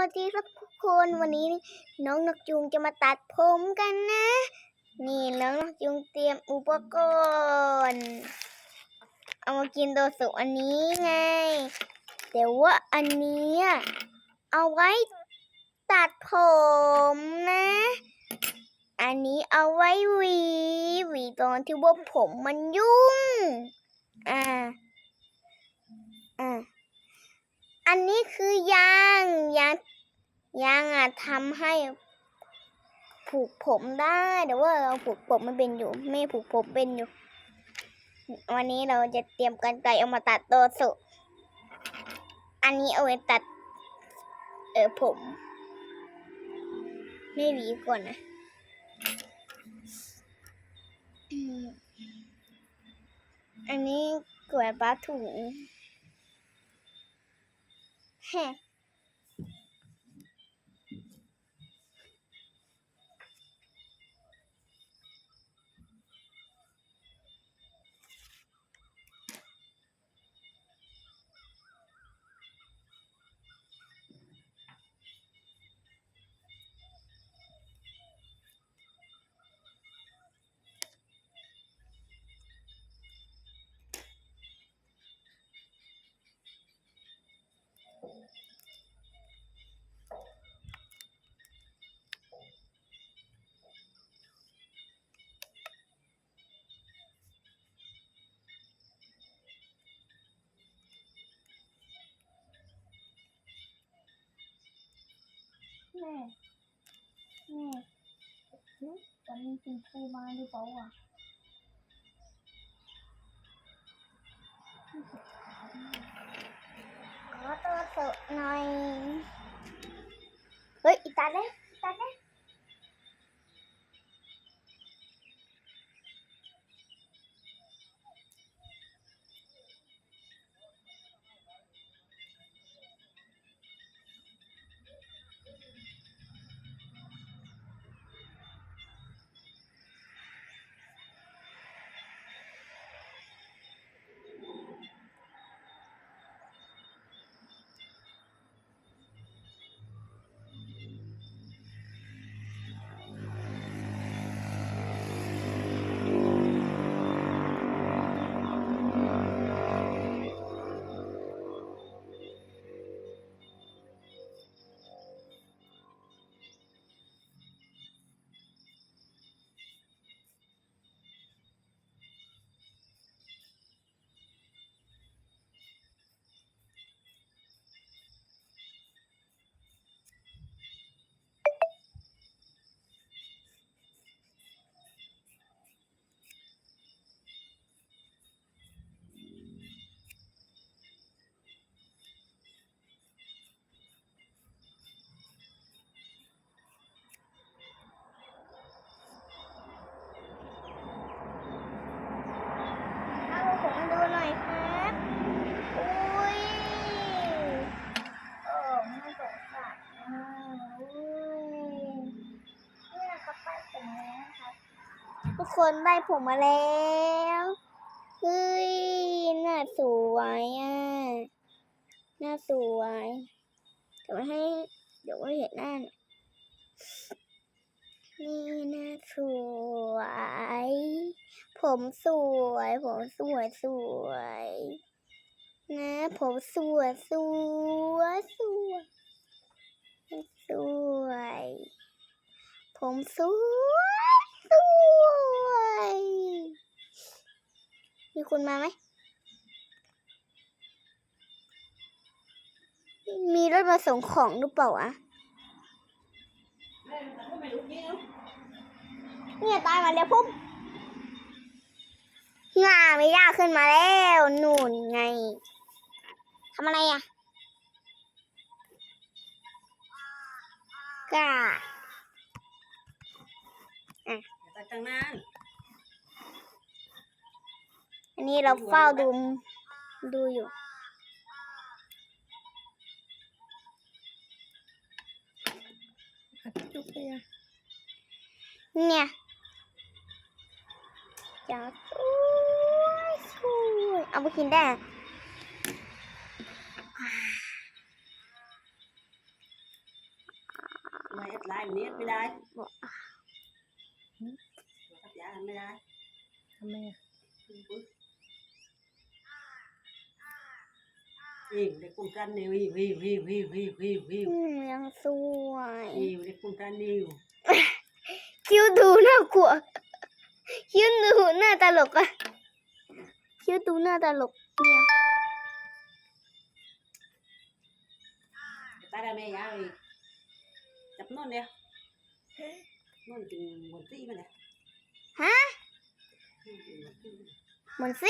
วัสดีครับทุกคนวันนี้น้องนกจูงจะมาตัดผมกันนะ นี่น้องนกจูงเตรียมอุปกรณ์ เอามากินโดสุอันนี้ไง แต่ว่าอันนี้เอาไว้ตัดผมนะ อันนี้เอาไว้หวีหวีตอนที่ว่าผมมันยุ่ง อ่า อ่า อันนี้คือยางยางยางอะทำให้ผูกผมได้แต่ว่าเราผูกผมไม่เป็นอยู่ ไม่ผูกผมเป็นอยู่ วันนี้เราจะเตรียมกันไกรเอามาตัดโตสุ อันนี้เอาไว้ตัด เออผม ไม่หวีก่อนนะอันนี้กล้วยปลาถุง แแม่แม่หึวันนี้คุณครูมาหรือเปล่าอะขอตัวสดหน่อย เฮ้ยอีตาเลย คนได้ผมมาแล้วเฮ้ยหน้าสวยอะหน้าสวยแต่ว่าให้ เดี๋ยวไม่เห็นหน้าหน่อยนี่หน้าสวย ผมสวย ผมสวยสวยนะผมสวยสวยสวยสวย ผมสวย สวย มีคนมาไหม มีรถมาส่งของหรือเปล่าอะเนี่ยตายมาแล้วพุ่มงาไม่ยากขึ้นมาแล้วนู่นไงทำอะไรอะกา ตัดตั้งนานอันนี้เราเฝ้าดูดูอยู่จุกเลยอะเนี่ยจะสวยสวยเอาไปกินได้อะ À. อจับได้วันนี้ไม่ได้บ อกจับยาไม่ได้ทำไมอะวิวเด็กกุ้งกันนี่วิววิววิววิววิววิววิวอืมยังสวยวิวเด็กกุ้งกันนิวคิ้วดูน่ากลัว คิ้วดูหน้าตลกอะคิ้วดูหน้าตลกเนี่ยตาได้แม่ยาอีกจับนอนเดียวนอนกินหมดซี่มาเลยฮะ เ